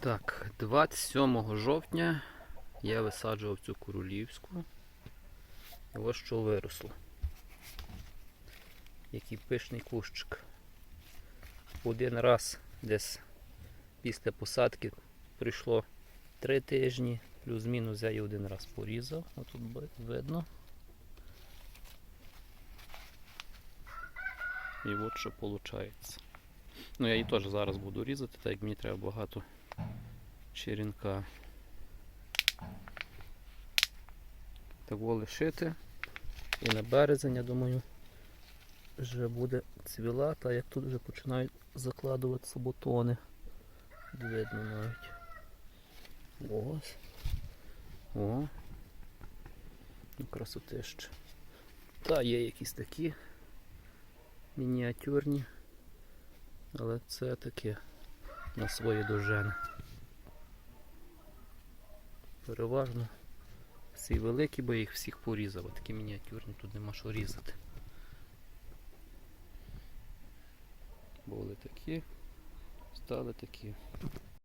Так, 27 жовтня я висаджував цю королівську. І ось що виросло. Який пишний кущик. Один раз десь після посадки прийшло 3 тижні, плюс-мінус я її один раз порізав. Отут видно. І от що виходить. Ну я її теж зараз буду різати, так як мені треба багато черенка. Так лишити. І на березень, я думаю, вже буде цвіла, та як тут вже починають закладуватися бутони. Видно навіть. Ось. О. Ну, красотища. Та є якісь такі мініатюрні. Але це таке на свої дожени. Переважно всі великі, бо я їх всіх порізав, а такі мініатюрні тут нема що різати. Були такі, стали такі.